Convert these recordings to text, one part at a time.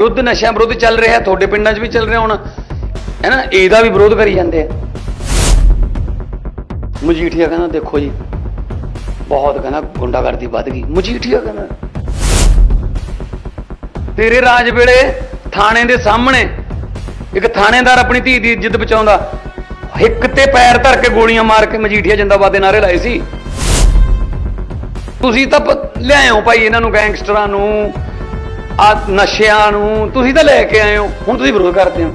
ਵਿਰੁੱਧ ਨਸ਼ਿਆਂ ਵਿਰੁੱਧ ਚੱਲ ਰਿਹਾ, ਤੁਹਾਡੇ ਪਿੰਡਾਂ 'ਚ ਵੀ ਚੱਲ ਰਿਹਾ ਹੁਣ। ਹੈ ਇਹਦਾ ਵੀ ਵਿਰੋਧ ਕਰੀ ਜਾਂਦੇ ਆ। ਮਜੀਠੀਆ ਕਹਿੰਦਾ, ਦੇਖੋ ਜੀ, ਬਹੁਤ ਕਹਿੰਦਾ ਗੁੰਡਾਗਰਦੀ ਵੱਧ ਗਈ। ਮਜੀਠੀਆ ਕਹਿੰਦਾ, ਤੇਰੇ ਰਾਜ ਵੇਲੇ ਥਾਣੇ ਦੇ ਸਾਹਮਣੇ ਇੱਕ ਥਾਣੇਦਾਰ ਆਪਣੀ ਧੀ ਦੀ ਇੱਜ਼ਤ ਬਚਾਉਂਦਾ, ਹਿੱਕ ਤੇ ਪੈਰ ਧਰ ਕੇ ਗੋਲੀਆਂ ਮਾਰ ਕੇ ਮਜੀਠੀਆ ਜਿੰਦਾਬਾਦ ਦੇ ਨਾਰੇ ਲਾਏ ਸੀ। ਤੁਸੀਂ ਤਾਂ ਲਿਆਇਓ ਭਾਈ ਇਹਨਾਂ ਨੂੰ ਗੈਂਗਸਟਰਾਂ ਨੂੰ। ਆ ਨਸ਼ਿਆਂ ਨੂੰ ਤੁਸੀਂ ਤਾਂ ਲੈ ਕੇ ਆਏ ਹੋ, ਹੁਣ ਤੁਸੀਂ ਵਿਰੋਧ ਕਰਦੇ ਹੋ।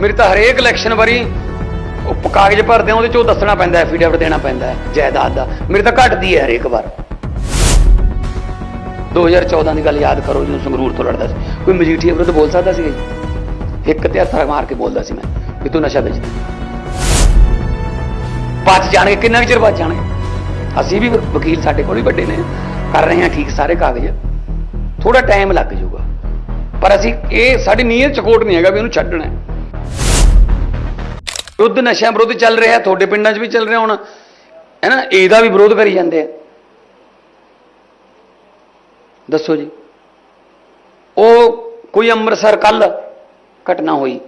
ਮੇਰੇ ਤਾਂ ਹਰੇਕ ਇਲੈਕਸ਼ਨ ਵਾਰੀ ਉਹ ਕਾਗਜ਼ ਭਰਦੇ ਆ, ਉਹਦੇ ਚੋਂ ਦੱਸਣਾ ਪੈਂਦਾ ਐਫੀਡੇਵਿਟ ਦੇਣਾ ਪੈਂਦਾ ਹੈ ਜਾਇਦਾਦ ਦਾ। ਮੇਰੀ ਤਾਂ ਘਟਦੀ ਹੈ ਹਰੇਕ ਵਾਰ। 2014 ਦੀ ਗੱਲ ਯਾਦ ਕਰੋ, ਜਦੋਂ ਸੰਗਰੂਰ ਤੋਂ ਲੜਦਾ ਸੀ। ਕੋਈ ਮਜੀਠੀਆ ਵਿਰੁੱਧ ਬੋਲ ਸਕਦਾ ਸੀ ਇੱਕ ਤੇ ਹੱਥ ਮਾਰ ਕੇ ਬੋਲਦਾ ਸੀ ਮੈਂ, ਵੀ ਤੂੰ ਨਸ਼ਾ ਵੇਚਦਾ। ਬਚ ਜਾਣਗੇ, ਕਿੰਨਾ ਕੁ ਚਿਰ ਬਚ ਜਾਣਗੇ? ਅਸੀਂ ਵੀ ਵਕੀਲ ਸਾਡੇ ਕੋਲ ਹੀ ਵੱਡੇ ਨੇ। ਕਰ ਰਹੇ ਹਾਂ ਠੀਕ ਸਾਰੇ ਕਾਗਜ਼ ਥੋੜਾ ਟਾਈਮ ਲੱਗ ਜਾਊਗਾ। ਪਰ ਅਸੀਂ ਇਹ ਸਾਡੀ ਨੀਅਤ ਚਕੋਟ ਨਹੀਂ ਹੈਗਾ ਵੀ ਉਹਨੂੰ ਛੱਡਣਾ ਹੈ। ਵਿਰੁੱਧ ਨਸ਼ਿਆਂ ਵਿਰੁੱਧ ਚੱਲ ਰਿਹਾ, ਤੁਹਾਡੇ ਪਿੰਡਾਂ 'ਚ ਵੀ ਚੱਲ ਰਿਹਾ ਹੁਣ, ਹੈ ਨਾ? ਇਹਦਾ ਵੀ ਵਿਰੋਧ ਕਰੀ ਜਾਂਦੇ ਆ। ਦੱਸੋ ਜੀ। ਉਹ ਕੋਈ ਅੰਮ੍ਰਿਤਸਰ ਕੱਲ ਘਟਨਾ ਹੋਈ,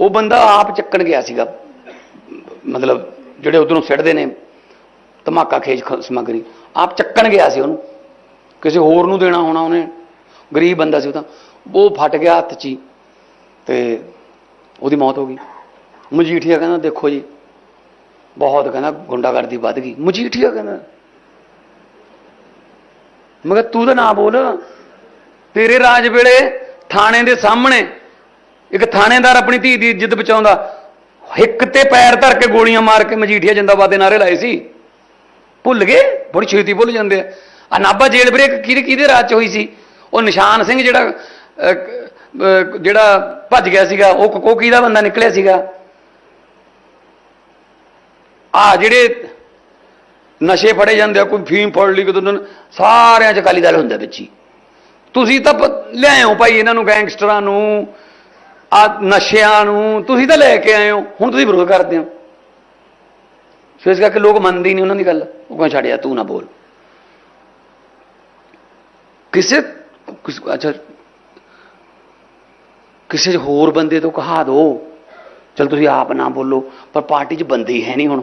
ਉਹ ਬੰਦਾ ਆਪ ਚੱਕਣ ਗਿਆ ਸੀਗਾ। ਮਤਲਬ ਜਿਹੜੇ ਉਧਰੋਂ ਸਿੱਟਦੇ ਨੇ, ਧਮਾਕਾ ਖੇਜ ਖ- ਸਮੱਗਰੀ, ਆਪ ਚੱਕਣ ਗਿਆ ਸੀ ਉਹਨੂੰ। ਕਿਸੇ ਹੋਰ ਨੂੰ ਦੇਣਾ ਹੋਣਾ ਉਹਨੇ, ਗਰੀਬ ਬੰਦਾ ਸੀ ਉਹ ਤਾਂ, ਉਹ ਫਟ ਗਿਆ ਹੱਥ 'ਚ ਹੀ ਤੇ ਉਹਦੀ ਮੌਤ ਹੋ ਗਈ। ਮਜੀਠੀਆ ਕਹਿੰਦਾ, ਦੇਖੋ ਜੀ, ਬਹੁਤ ਕਹਿੰਦਾ ਗੁੰਡਾਗਰਦੀ ਵੱਧ ਗਈ। ਮਜੀਠੀਆ ਕਹਿੰਦਾ ਮਗਰ ਤੂੰ ਤਾਂ ਨਾ ਬੋਲ, ਤੇਰੇ ਰਾਜ ਵੇਲੇ ਥਾਣੇ ਦੇ ਸਾਹਮਣੇ ਇੱਕ ਥਾਣੇਦਾਰ ਆਪਣੀ ਧੀ ਦੀ ਇੱਜ਼ਤ ਬਚਾਉਂਦਾ, ਹਿੱਕ ਤੇ ਪੈਰ ਧਰ ਕੇ ਗੋਲੀਆਂ ਮਾਰ ਕੇ ਮਜੀਠੀਆ ਜਿੰਦਾਬਾਦ ਦੇ ਨਾਰੇ ਲਾਏ ਸੀ। ਭੁੱਲ ਗਏ? ਬੜੀ ਛੇਤੀ ਭੁੱਲ ਜਾਂਦੇ ਆ। ਆ ਨਾਭਾ ਜੇਲ੍ਹ ਬ੍ਰੇਕ ਕਿਹਦੇ ਕਿਹਦੇ ਰਾਜ ਚ ਹੋਈ ਸੀ? ਉਹ ਨਿਸ਼ਾਨ ਸਿੰਘ ਜਿਹੜਾ ਜਿਹੜਾ ਭੱਜ ਗਿਆ ਸੀਗਾ, ਉਹ ਉਹ ਕਿਹਦਾ ਬੰਦਾ ਨਿਕਲਿਆ ਸੀਗਾ? ਆ ਜਿਹੜੇ ਨਸ਼ੇ ਫੜੇ ਜਾਂਦੇ ਆ, ਕੋਈ ਫੀਮ ਫੜ ਲਈ ਕਿਦੋਂ ਸਾਰਿਆਂ ਚ ਅਕਾਲੀ ਦਲ ਹੁੰਦਾ ਵਿੱਚ ਹੀ। ਤੁਸੀਂ ਤਾਂ ਪ- ਲਿਆਏ ਭਾਈ ਇਹਨਾਂ ਨੂੰ, ਗੈਂਗਸਟਰਾਂ ਨੂੰ, ਆ ਨਸ਼ਿਆਂ ਨੂੰ, ਤੁਸੀਂ ਤਾਂ ਲੈ ਕੇ ਆਏ ਹੋ, ਹੁਣ ਤੁਸੀਂ ਵਿਰੋਧ ਕਰਦੇ ਹੋ। ਸੋ ਇਸ ਕਰਕੇ ਲੋਕ ਮੰਨਦੇ ਹੀ ਨਹੀਂ ਉਹਨਾਂ ਦੀ ਗੱਲ। ਉਹ ਕਹਿੰਦੇ ਛੱਡਿਆ ਤੂੰ ਨਾ ਬੋਲ। ਕਿਸੇ ਕਿਸ- ਅੱਛਾ। ਕਿਸੇ ਹੋਰ ਬੰਦੇ ਤੋਂ ਕਹਾ ਦੋ। ਚਲ ਤੁਸੀਂ ਆਪ ਨਾ ਬੋਲੋ, ਪਰ ਪਾਰਟੀ 'ਚ ਬੰਦੇ ਹੀ ਹੈ ਨਹੀਂ ਹੁਣ।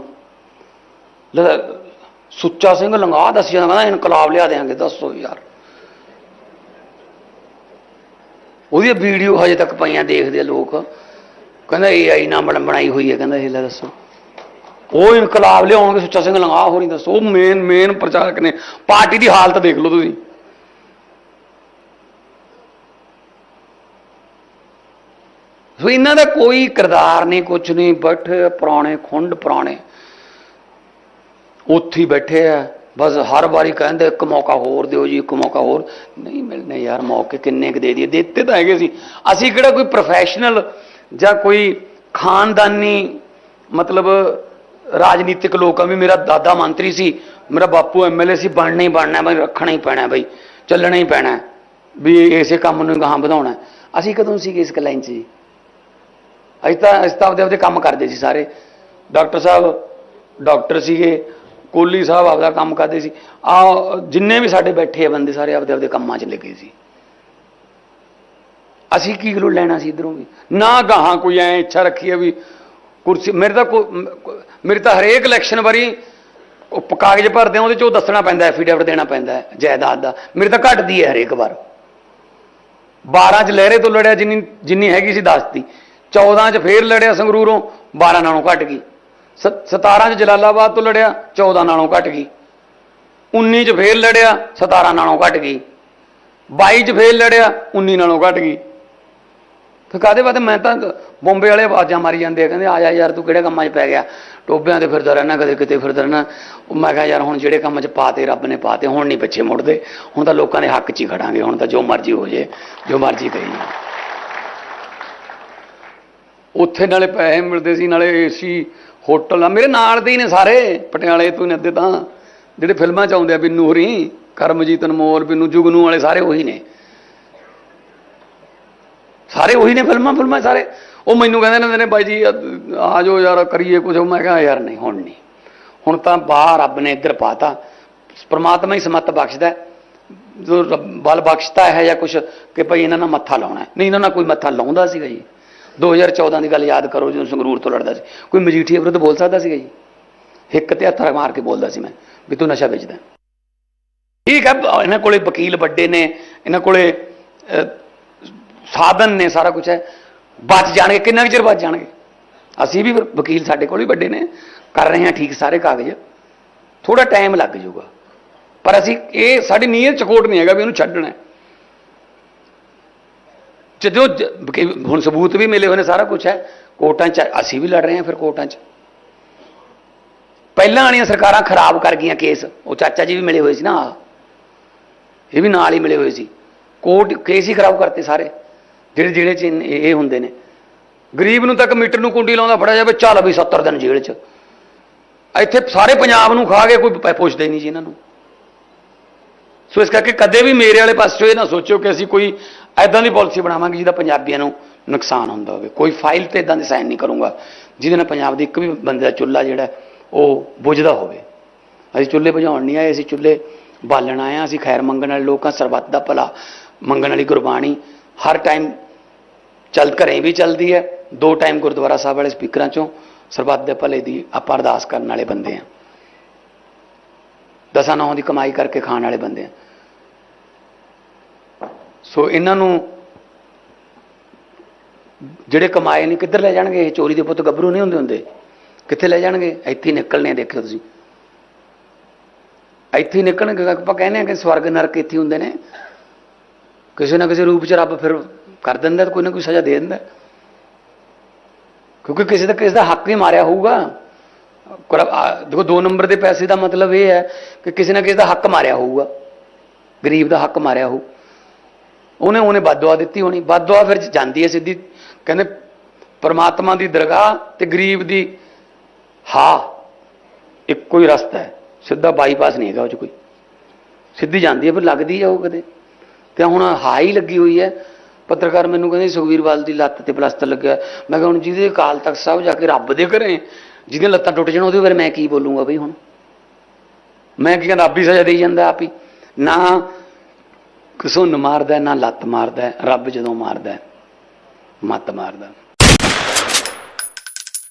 ਸੁੱਚਾ ਸਿੰਘ ਲੰਗਾ ਦੱਸ ਜਾਂਦਾ, ਕਹਿੰਦਾ ਇਨਕਲਾਬ ਲਿਆ ਦੇਾਂਗੇ ਦੱਸੋ ਯਾਰ। ਉਹਦੀ ਵੀਡੀਓ ਹਜੇ ਤੱਕ ਪਈਆਂ ਦੇਖਦੇ ਆ ਲੋਕ। ਕਹਿੰਦਾ ਏਆਈ ਨਾਲ ਬਣ ਬਣਾਈ ਹੋਈ ਹੈ, ਕਹਿੰਦਾ ਇਹ ਲੈ ਦੱਸੋ। ਉਹ ਇਨਕਲਾਬ ਲਿਆਉਣਗੇ, ਸੁੱਚਾ ਸਿੰਘ ਲੰਗਾ ਹੋਰ ਨਹੀਂ ਦੱਸੋ। ਉਹ ਮੇਨ ਮੇਨ ਪ੍ਰਚਾਰਕ ਨੇ। ਪਾਰਟੀ ਦੀ ਹਾਲਤ ਦੇਖ ਲਓ ਤੁਸੀਂ। ਸੋ ਇਹਨਾਂ ਦਾ ਕੋਈ ਕਿਰਦਾਰ ਨਹੀਂ ਕੁਝ ਨਹੀਂ, ਬੈਠੇ ਪੁਰਾਣੇ ਖੁੰਡ, ਪੁਰਾਣੇ। ਉੱਥੇ ਹੀ ਬੈਠੇ ਆ, ਬਸ ਹਰ ਵਾਰੀ ਕਹਿੰਦੇ, ਇੱਕ ਮੌਕਾ ਹੋਰ ਦਿਓ ਜੀ, ਇੱਕ ਮੌਕਾ ਹੋਰ। ਨਹੀਂ ਮਿਲਨੇ ਯਾਰ, ਮੌਕੇ ਕਿੰਨੇ ਕੁ ਦੇ ਦਈਏ। ਦਿੱਤੇ ਤਾਂ ਹੈਗੇ ਸੀ। ਅਸੀਂ ਕਿਹੜਾ ਕੋਈ ਪ੍ਰੋਫੈਸ਼ਨਲ ਜਾਂ ਕੋਈ ਖਾਨਦਾਨੀ, ਮਤਲਬ ਰਾਜਨੀਤਿਕ ਲੋਕ ਆ ਵੀ ਮੇਰਾ ਦਾਦਾ ਮੰਤਰੀ ਸੀ, ਮੇਰਾ ਬਾਪੂ ਐਮਐਲਏ ਸੀ, ਬਣਨਾ ਹੀ ਬਣਨਾ, ਬਈ ਰੱਖਣਾ ਹੀ ਪੈਣਾ, ਬਈ, ਚੱਲਣਾ ਹੀ ਪੈਣਾ, ਵੀ ਇਸੇ ਕੰਮ ਨੂੰ ਗਾਹਾਂ ਵਧਾਉਣਾ। ਅਸੀਂ ਕਦੋਂ ਸੀਗੇ ਇਸ ਲਾਈਨ 'ਚ ਜੀ? ਅਸੀਂ ਤਾਂ ਅਸੀਂ ਤਾਂ ਆਪਦੇ ਆਪਦੇ ਕੰਮ ਕਰਦੇ ਸੀ ਸਾਰੇ। ਡਾਕਟਰ ਸਾਹਿਬ, ਡਾਕਟਰ ਸੀਗੇ ਕੋਲੀ ਸਾਹਿਬ ਆਪਦਾ ਕੰਮ ਕਰਦੇ ਸੀ। ਆ ਜਿੰਨੇ ਵੀ ਸਾਡੇ ਬੈਠੇ ਆ ਬੰਦੇ ਸਾਰੇ ਆਪਦੇ ਆਪਦੇ ਕੰਮਾਂ 'ਚ ਲੱਗੇ ਸੀ। ਅਸੀਂ ਕੀ ਗਲੂ ਲੈਣਾ ਸੀ ਇਧਰੋਂ ਵੀ? ਨਾ ਗਾਹਾਂ ਕੋਈ ਐ ਇੱਛਾ ਰੱਖੀ ਹੈ ਵੀ ਕੁਰਸੀ, ਮੇਰੇ ਤਾਂ ਕੋ- ਮ- ਤਾਂ ਹਰੇਕ ਇਲੈਕਸ਼ਨ ਵਾਰੀ ਉਹ ਕਾਗਜ਼ ਭਰਦੇ ਆ, ਉਹਦੇ 'ਚ ਉਹ ਦੱਸਣਾ ਪੈਂਦਾ ਐਫੀਡੇਵਿਟ ਦੇਣਾ ਪੈਂਦਾ, ਜਾਇਦਾਦ ਦਾ। ਮੇਰੀ ਤਾਂ ਘਟਦੀ ਹੈ ਹਰੇਕ ਵਾਰ। 12 ਚ ਲਹਿਰੇ ਤੋਂ ਲੜਿਆ ਜਿੰਨੀ ਜਿੰਨੀ ਹੈਗੀ ਸੀ 10 ਦੀ 14 ਚ ਫੇਰ ਲੜਿਆ ਸੰਗਰੂਰੋਂ 12 ਨਾਲੋਂ ਘਟ ਗਈ। ਸ- 17 ਚ ਜਲਾਲਾਬਾਦ ਤੋਂ ਲੜਿਆ 14 ਨਾਲੋਂ ਘਟ ਗਈ। 19 ਚ ਫੇਰ ਲੜਿਆ 17 ਨਾਲੋਂ ਘਟ ਗਈ। 22 ਚ ਫੇਰ ਲੜਿਆ 19 ਨਾਲੋਂ ਘਟ ਗਈ। ਫਿਰ ਕਾਦੇ ਬਾਅਦ ਮੈਂ ਤਾਂ ਬੰਬੇ ਵਾਲੇ ਆਵਾਜ਼ਾਂ ਮਾਰੀ ਜਾਂਦੇ ਆ, ਕਹਿੰਦੇ ਆ ਜਾ ਯਾਰ ਤੂੰ ਕਿਹੜੇ ਕੰਮਾਂ 'ਚ ਪੈ ਗਿਆ? ਟੋਬਿਆਂ ਤੇ ਫਿਰਦਾ ਰਹਿਣਾ, ਕਦੇ ਕਿਤੇ ਫਿਰਦਾ ਰਹਿਣਾ। ਉਹ ਮੈਂ ਕਿਹਾ ਯਾਰ ਹੁਣ ਜਿਹੜੇ ਕੰਮ 'ਚ ਪਾਤੇ, ਰੱਬ ਨੇ ਪਾਤੇ, ਹੁਣ ਨਹੀਂ ਪਿੱਛੇ ਮੁੜਦੇ। ਹੁਣ ਤਾਂ ਲੋਕਾਂ ਦੇ ਹੱਕ 'ਚ ਹੀ ਖੜਾਂਗੇ, ਹੁਣ ਤਾਂ ਜੋ ਮਰਜ਼ੀ ਹੋ ਜੇ, ਜੋ ਮਰਜ਼ੀ ਕਰੀ ਜਾ ਉੱਥੇ ਨਾਲੇ ਪੈਸੇ ਮਿਲਦੇ ਸੀ, ਨਾਲੇ ਏਸੀ, ਹੋਟਲ ਆ। ਮੇਰੇ ਨਾਲ ਦੇ ਹੀ ਨੇ ਸਾਰੇ, ਪਟਿਆਲੇ ਤੋਂ ਹੀ ਨੇ ਅੱਧੇ ਤਾਂ। ਜਿਹੜੇ ਫਿਲਮਾਂ 'ਚ ਆਉਂਦੇ ਆ, ਬਿੰਨੂ ਹੋਰੀ, ਕਰਮਜੀਤ ਅਨਮੋਲ, ਬਿੰਨੂ ਜੁਗਨੂ ਵਾਲੇ ਸਾਰੇ ਉਹੀ ਨੇ। ਸਾਰੇ ਉਹੀ ਨੇ ਫਿਲਮਾਂ ਫਿਲਮਾਂ ਸਾਰੇ। ਉਹ ਮੈਨੂੰ ਕਹਿੰਦੇ ਨੇ ਨੇ, ਬਾਈ ਜੀ, ਆ ਜਾਓ ਯਾਰ, ਕਰੀਏ ਕੁਝ ਮੈਂ ਕਿਹਾ, ਯਾਰ ਨਹੀਂ, ਹੁਣ ਨਹੀਂ। ਹੁਣ ਤਾਂ ਬਾਹਰ ਰੱਬ ਨੇ ਇੱਧਰ ਪਾਤਾ ਪਰਮਾਤਮਾ ਹੀ ਸਮੱਤ ਬਖਸ਼ਦਾ ਹੈ। ਜੋ ਰੱਬ ਬਲ ਬਖਸ਼ਤਾ ਹੈ ਜਾਂ ਕੁਝ ਕਿ ਭਈ ਇਹਨਾਂ ਨਾਲ ਮੱਥਾ ਲਾਉਣਾ ਨਹੀਂ, ਇਹਨਾਂ ਨਾਲ ਕੋਈ ਮੱਥਾ ਲਾਉਂਦਾ ਸੀਗਾ ਜੀ। 2014 ਦੀ ਗੱਲ ਯਾਦ ਕਰੋ ਜਦੋਂ ਸੰਗਰੂਰ ਤੋਂ ਲੜਦਾ ਸੀ। ਕੋਈ ਮਜੀਠੀਆ ਵਿਰੁੱਧ ਬੋਲ ਸਕਦਾ ਸੀਗਾ ਜੀ? ਇੱਕ ਤੇ ਹੱਥ ਮਾਰ ਕੇ ਬੋਲਦਾ ਸੀ ਮੈਂ ਵੀ ਤੂੰ ਨਸ਼ਾ ਵੇਚਦਾ। ਠੀਕ ਹੈ, ਇਹਨਾਂ ਕੋਲੇ ਵਕੀਲ ਵੱਡੇ ਨੇ, ਇਹਨਾਂ ਕੋਲੇ ਸਾਧਨ ਨੇ, ਸਾਰਾ ਕੁਝ ਹੈ। ਬਚ ਜਾਣਗੇ, ਕਿੰਨਾ ਕੁ ਚਿਰ ਬਚ ਜਾਣਗੇ? ਅਸੀਂ ਵੀ ਵਕੀਲ ਸਾਡੇ ਕੋਲ ਵੀ ਵੱਡੇ ਨੇ, ਕਰ ਰਹੇ ਹਾਂ ਠੀਕ ਸਾਰੇ ਕਾਗਜ਼। ਥੋੜਾ ਟਾਈਮ ਲੱਗ ਜਾਊਗਾ। ਪਰ ਅਸੀਂ ਇਹ, ਸਾਡੀ ਨੀਅਤ ਚਕੋਟ ਨਹੀਂ ਹੈਗਾ ਵੀ ਉਹਨੂੰ ਛੱਡਣਾ ਜਦੋਂ ਹੁਣ ਸਬੂਤ ਵੀ ਮਿਲੇ ਹੋਏ ਨੇ ਸਾਰਾ ਕੁਝ ਹੈ, ਕੋਰਟਾਂ 'ਚ ਅਸੀਂ ਵੀ ਲੜ ਰਹੇ ਹਾਂ ਫਿਰ ਕੋਰਟਾਂ 'ਚ। ਪਹਿਲਾਂ ਵਾਲੀਆਂ ਸਰਕਾਰਾਂ ਖਰਾਬ ਕਰ ਗਈਆਂ ਕੇਸ, ਉਹ ਚਾਚਾ ਜੀ ਵੀ ਮਿਲੇ ਹੋਏ ਸੀ ਨਾ ਇਹ ਵੀ ਨਾਲ ਹੀ ਮਿਲੇ ਹੋਏ ਸੀ। ਕੋਰਟ ਕੇਸ ਹੀ ਖਰਾਬ ਕਰਤੇ ਸਾਰੇ, ਜਿਹੜੇ ਜਿਹੜੇ 'ਚ ਇਹ ਹੁੰਦੇ ਨੇ। ਗਰੀਬ ਨੂੰ ਤੱਕ ਮੀਟਰ ਨੂੰ ਕੁੰਡੀ ਲਾਉਂਦਾ ਫੜਿਆ ਜਾਵੇ, ਚੱਲ ਵੀ 70 ਦਿਨ ਜੇਲ੍ਹ 'ਚ। ਇੱਥੇ ਸਾਰੇ ਪੰਜਾਬ ਨੂੰ ਖਾ ਕੇ ਕੋਈ ਪ- ਪੁੱਛਦਾ ਹੀ ਨਹੀਂ ਜੀ ਇਹਨਾਂ ਨੂੰ। ਸੋ ਇਸ ਕਰਕੇ ਕਦੇ ਵੀ ਮੇਰੇ ਵਾਲੇ ਪਾਸੇ ਇਹ ਨਾ ਸੋਚਿਓ ਕਿ ਅਸੀਂ ਕੋਈ ਐਦਾਂ ਦੀ ਪਾਲਿਸੀ ਬਣਾਵਾਂਗੇ ਜਿਹਦਾ ਪੰਜਾਬੀਆਂ ਨੂੰ ਨੁਕਸਾਨ ਹੁੰਦਾ ਹੋਵੇ। ਕੋਈ ਫਾਈਲ ਤੇ ਇਦਾਂ ਦੀ ਸਾਈਨ ਨਹੀਂ ਕਰੂੰਗਾ, ਜਿਹਦੇ ਨਾਲ ਪੰਜਾਬ ਦੀ ਇੱਕ ਵੀ ਬੰਦੇ ਦਾ ਚੁੱਲ੍ਹਾ ਜਿਹੜਾ, ਉਹ ਬੁਝਦਾ ਹੋਵੇ। ਅਸੀਂ ਚੁੱਲ੍ਹੇ ਬੁਝਾਉਣ ਨਹੀਂ ਆਏ, ਅਸੀਂ ਚੁੱਲ੍ਹੇ ਬਾਲਣ ਆਏ ਹਾਂ, ਅਸੀਂ ਖੈਰ ਮੰਗਣ ਵਾਲੇ ਲੋਕਾਂ ਸਰਬੱਤ ਦਾ ਭਲਾ ਮੰਗਣ ਵਾਲੀ ਗੁਰਬਾਣੀ ਹਰ ਟਾਈਮ ਚੱਲ ਘਰੇ ਵੀ ਚੱਲਦੀ ਹੈ। ਦੋ ਟਾਈਮ ਗੁਰਦੁਆਰਾ ਸਾਹਿਬ ਵਾਲੇ ਸਪੀਕਰਾਂ ਚੋਂ ਸਰਬੱਤ ਦੇ ਭਲੇ ਦੀ ਆਪਾਂ ਅਰਦਾਸ ਕਰਨ ਵਾਲੇ ਬੰਦੇ ਆ ਦਸਾਂ ਨੌਂ ਦੀ ਕਮਾਈ ਕਰਕੇ ਖਾਣ ਵਾਲੇ ਬੰਦੇ ਆ ਸੋ ਇਹਨਾਂ ਨੂੰ ਜਿਹੜੇ ਕਮਾਏ ਨੇ, ਕਿੱਧਰ ਲੈ ਜਾਣਗੇ? ਇਹ ਚੋਰੀ ਦੇ ਪੁੱਤ ਗੱਭਰੂ ਨਹੀਂ ਹੁੰਦੇ ਹੁੰਦੇ। ਕਿੱਥੇ ਲੈ ਜਾਣਗੇ? ਇੱਥੇ ਨਿਕਲਣੇ ਦੇਖਿਓ ਤੁਸੀਂ। ਇੱਥੇ ਨਿਕਲਣਗੇ ਆਪਾਂ ਕਹਿੰਦੇ ਆ ਕਿ ਸਵਰਗ, ਨਰਕ ਇੱਥੇ ਹੁੰਦੇ ਨੇ। ਕਿਸੇ ਨਾ ਕਿਸੇ ਰੂਪ ਚ ਰੱਬ ਫਿਰ ਕਰ ਦਿੰਦਾ ਕੋਈ ਨਾ ਕੋਈ ਸਜ਼ਾ ਦੇ ਦਿੰਦਾ। ਕਿਉਂਕਿ ਕਿਸੇ ਦਾ ਕਿਸੇ ਦਾ ਹੱਕ ਹੀ ਮਾਰਿਆ ਹੋਊਗਾ। ਦੇਖੋ, ਦੋ ਨੰਬਰ ਦੇ ਪੈਸੇ ਦਾ ਮਤਲਬ ਇਹ ਹੈ ਕਿ ਕਿਸੇ ਨਾ ਕਿਸੇ ਦਾ ਹੱਕ ਮਾਰਿਆ ਹੋਊਗਾ। ਗਰੀਬ ਦਾ ਹੱਕ ਮਾਰਿਆ ਹੋਊ। ਉਹਨੇ ਉਹਨੇ ਬਦਦੁਆ ਦਿੱਤੀ ਹੋਣੀ। ਬਦਦੁਆ ਫਿਰ ਜਾਂਦੀ ਹੈ ਸਿੱਧੀ। ਕਹਿੰਦੇ ਪਰਮਾਤਮਾ ਦੀ ਦਰਗਾਹ ਤੇ ਗਰੀਬ ਦੀ ਹਾ। ਇੱਕੋ ਹੀ ਰਸਤਾ ਹੈ। ਸਿੱਧਾ ਬਾਈਪਾਸ ਨਹੀਂ ਹੈਗਾ ਉਹ ਚ ਕੋਈ। ਸਿੱਧੀ ਜਾਂਦੀ ਹੈ, ਫਿਰ ਲੱਗਦੀ ਹੈ ਉਹ ਕਦੇ। ਤੇ ਹੁਣ ਹਾਈ ਲੱਗੀ ਹੋਈ ਹੈ। ਪੱਤਰਕਾਰ ਮੈਨੂੰ ਕਹਿੰਦੇ ਸੁਖਵੀਰ ਬਾਦਲ ਦੀ ਲੱਤ ਤੇ ਪਲਸਤਰ ਲੱਗਿਆ ਮੈਂ ਕਿਹਾ ਹੁਣ ਜਿਹਦੇ ਅਕਾਲ ਤਖਤ ਸਾਹਿਬ ਜਾ ਕੇ ਰੱਬ ਦੇ ਘਰੇ ਜਿਹਦੀਆਂ ਲੱਤਾਂ ਟੁੱਟ ਜਾਣ, ਉਹਦੇ ਬਾਰੇ ਮੈਂ ਕੀ ਬੋਲੂੰਗਾ ਬਈ ਹੁਣ? ਮੈਂ ਕੀ ਕਹਿੰਦਾ ਹੀ ਸਜ਼ਾ ਦੇਈ ਜਾਂਦਾ ਆਪ ਹੀ। ਨਾ ਘਸੁੰਨ ਮਾਰਦਾ ਨਾ ਲੱਤ ਮਾਰਦਾ ਰੱਬ ਜਦੋਂ ਮਾਰਦਾ ਮੱਤ ਮਾਰਦਾ